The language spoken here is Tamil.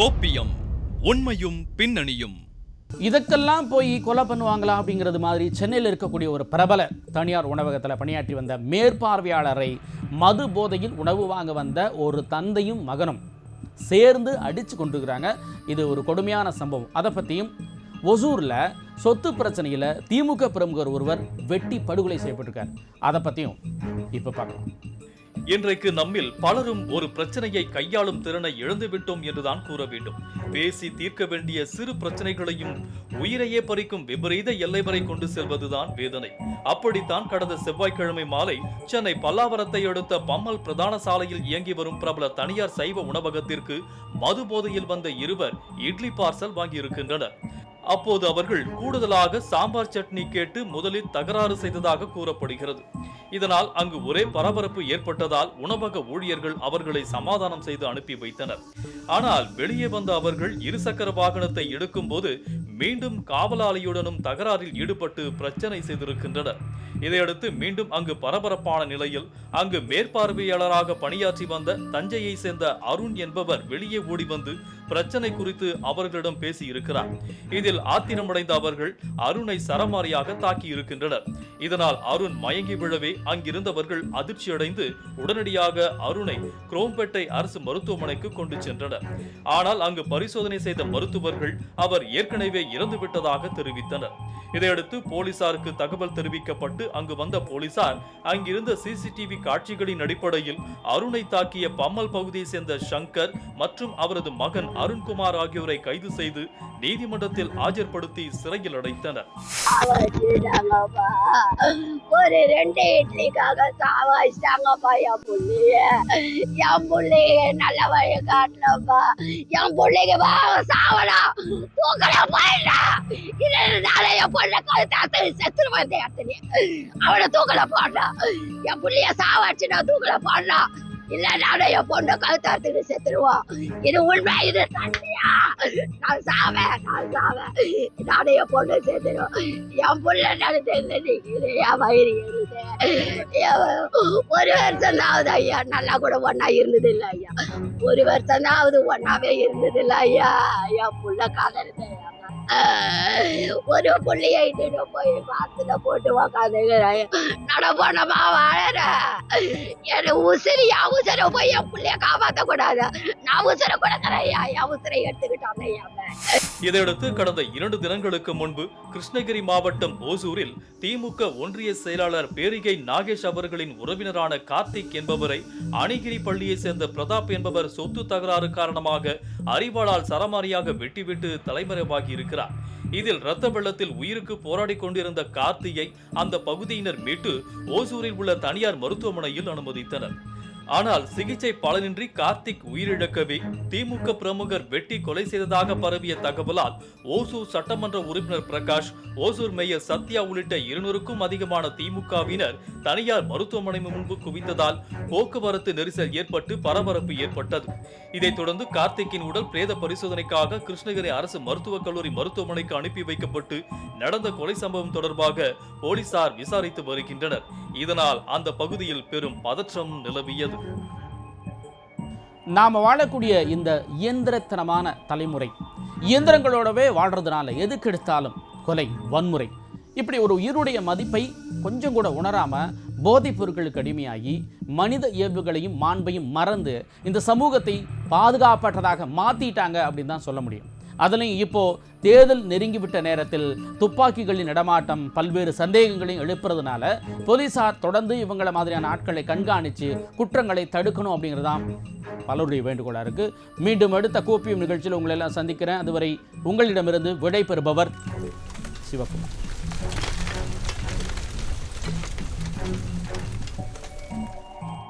கோப்பியம் உண்மையும் பின்னணியும். இதற்கெல்லாம் போய் கொலை பண்ணுவாங்களா அப்படிங்கிறது மாதிரி சென்னையில் இருக்கக்கூடிய ஒரு பிரபல தனியார் உணவகத்தில் பணியாற்றி வந்த மேற்பார்வையாளரை மது போதையில் உணவு வாங்க வந்த ஒரு தந்தையும் மகனும் சேர்ந்து அடித்து கொண்டுருக்கிறாங்க. இது ஒரு கொடுமையான சம்பவம். அதை பற்றியும் ஒசூரில் சொத்து பிரச்சனையில் திமுக பிரமுகர் ஒருவர் வெட்டி படுகொலை செய்யப்பட்டிருக்கார். அதை பற்றியும் இப்போ பார்க்கலாம். இன்றைக்கு நம்மில் பலரும் ஒரு பிரச்சனையை கையாளும் திறனை இழந்துவிட்டோம் என்றுதான் கூற வேண்டும். பேசி தீர்க்க வேண்டிய சிறு பிரச்சனைகளையும் உயிரையே பறிக்கும் விபரீத எல்லை வரை கொண்டு செல்வதுதான் வேதனை. அப்படித்தான் கடந்த செவ்வாய்க்கிழமை மாலை சென்னை பல்லாவரத்தை அடுத்த பம்மல் பிரதான சாலையில் இயங்கி வரும் பிரபல தனியார் சைவ உணவகத்திற்கு மது போதையில் வந்த இருவர் இட்லி பார்சல் வாங்கியிருக்கின்றனர். அப்போது அவர்கள் கூடுதலாக சாம்பார் சட்னி கேட்டு முதலில் தகராறு செய்ததாக கூறப்படுகிறது. இதனால் அங்கு ஒரே பரபரப்பு ஏற்பட்டதால் உணவக ஊழியர்கள் அவர்களை சமாதானம் செய்து அனுப்பி வைத்தனர். ஆனால் வெளியே வந்த அவர்கள் இருசக்கர வாகனத்தை எடுக்கும் போது மீண்டும் காவலாளியுடனும் தகராறில் ஈடுபட்டு பிரச்சனை செய்திருக்கின்றனர். இதையடுத்து மீண்டும் அங்கு பரபரப்பான நிலையில் அங்கு மேற்பார்வையாளராக பணியாற்றி வந்த தஞ்சையை சேர்ந்த அருண் என்பவர் வெளியே ஓடி வந்து பிரச்சனை குறித்து அவர்களிடம் பேசி இருக்கிறார் இதில் ஆத்திரமடைந்த அவர்கள் அருணை சரமாரியாக தாக்கி இருக்கின்றனர் இதனால் அருண் மயங்கி விழவே அங்கிருந்தவர்கள் அதிர்ச்சியடைந்து உடனடியாக அருணை குரோம்பேட்டை அரசு மருத்துவமனைக்கு கொண்டு சென்றனர். ஆனால் அங்கு பரிசோதனை செய்த மருத்துவர்கள் அவர் ஏற்கனவே இறந்துவிட்டதாக தெரிவித்தனர். இதையடுத்து போலீசாருக்கு தகவல் தெரிவிக்கப்பட்டு அங்கு வந்த போலீசார் அங்கிருந்த சிசிடிவி காட்சிகளின் அடிப்படையில் அருணை தாக்கிய பம்மல் பகுதியை சேர்ந்த சங்கர் மற்றும் அவரது மகன் அருண்குமார் ஆகியோரை கைது செய்து நீதிமன்றத்தில் ஆஜர்படுத்தி சிறையில் அடைத்தனர். ஒரு ரெண்டு இட்லிக்காக சாவாச்சிட்டாங்கப்பா என் புள்ளைய. என் புள்ளைய நல்ல வழி காட்டலப்பா என் புள்ளைக்கு வா சாவலாம் தூக்கல போயிடா இல்லைனால என் பொண்ணை கழுத்தாத்த செத்துரு வந்த இடத்துல அவனை தூக்கல போடலாம் என் புள்ளைய நான் தூக்கல போடலாம் இல்லை நானும் என் பொண்ணை கழுத்தாத்துக்கு செத்துருவோம். இது உண்மை இது சண்டையா? நான் சாவேன் நான் சாவேன். நானும் என் பொண்ணை சேர்த்துருவோம் என் புள்ள நடந்தது நிக்குது என் வயிறு ஒரு வருஷம் தான் ஐயா நல்லா கூட ஒன்னா இருந்தது இல்லை ஐயா. ஒரு வருஷம் தான் ஒன்னாவே இருந்தது இல்லை ஐயா. என் புள்ள கலருது ஒரு புள்ளைய இட்டு போய் பாத்துல போட்டு உக்காந்துக்கிறேன் நடப்பணமா வாழற என் உசிரி என் உசிரை போய் என் புள்ளைய காப்பாத்த கூடாது நான் உசிரை கொடுக்குறேன் ஐயா. என் உசிரை எடுத்துக்கிட்டாங்க ஐயா. இதையடுத்து கடந்த இரண்டு தினங்களுக்கு முன்பு கிருஷ்ணகிரி மாவட்டம் ஓசூரில் திமுக ஒன்றிய செயலாளர் பேரிகை நாகேஷ் அவர்களின் உறவினரான கார்த்திக் என்பவரை அணிகிரி பள்ளியை சேர்ந்த பிரதாப் என்பவர் சொத்து தகராறு காரணமாக அறிவாளால் சரமாரியாக வெட்டிவிட்டு தலைமறைவாகி இருக்கிறார். இதில் இரத்த வெள்ளத்தில் உயிருக்கு போராடி கொண்டிருந்த கார்த்தியை அந்த பகுதியினர் மீட்டு ஓசூரில் உள்ள தனியார் மருத்துவமனையில் அனுமதித்தனர். ஆனால் சிகிச்சை பலனின்றி கார்த்திக் உயிரிழக்கவே திமுக பிரமுகர் வெட்டி கொலை செய்ததாக பரவிய தகவலால் ஓசூர் சட்டமன்ற உறுப்பினர் பிரகாஷ் ஓசூர் மேயர் சத்யா உள்ளிட்ட இருநூறுக்கும் அதிகமான திமுகவினர் தனியார் மருத்துவமனை முன்பு குவிந்ததால் போக்குவரத்து நெரிசல் ஏற்பட்டு பரபரப்பு ஏற்பட்டது. இதைத் தொடர்ந்து கார்த்திக்கின் உடல் பிரேத பரிசோதனைக்காக கிருஷ்ணகிரி அரசு மருத்துவக் கல்லூரி மருத்துவமனைக்கு அனுப்பி வைக்கப்பட்டு நடந்த கொலை சம்பவம் தொடர்பாக போலீசார் விசாரித்து வருகின்றனர். இதனால் அந்த பகுதியில் பெரும் பதற்றம் நிலவியது. நாம் வாழக்கூடிய இந்த இயந்திரத்தனமான தலைமுறை. இயந்திரங்களோடவே வாழ்றதுனால எதுக்கு எடுத்தாலும் கொலை வன்முறை. இப்படி ஒரு உயிருடைய மதிப்பை கொஞ்சம் கூட உணராம போதைப் பொருட்களுக்கு அடிமையாகி மனித இயல்புகளையும் மாண்பையும் மறந்து இந்த சமூகத்தை பாதுகாப்பற்றதாக மாத்திட்டாங்க அப்படின்னு தான் சொல்ல முடியும். அதுலேயும் இப்போ தேர்தல் நெருங்கிவிட்ட நேரத்தில் துப்பாக்கிகளின் இடமாட்டம் பல்வேறு சந்தேகங்களையும் எழுப்புறதுனால போலீசார் தொடர்ந்து இவங்கள மாதிரியான ஆட்களை கண்காணித்து குற்றங்களை தடுக்கணும் அப்படிங்கிறதான் பலருடைய வேண்டுகோளாக இருக்குது மீண்டும் அடுத்த கோப்பியம் நிகழ்ச்சியில் உங்களை எல்லாம் சந்திக்கிறேன். அதுவரை உங்களிடமிருந்து விடை பெறுபவர் சிவகுமார்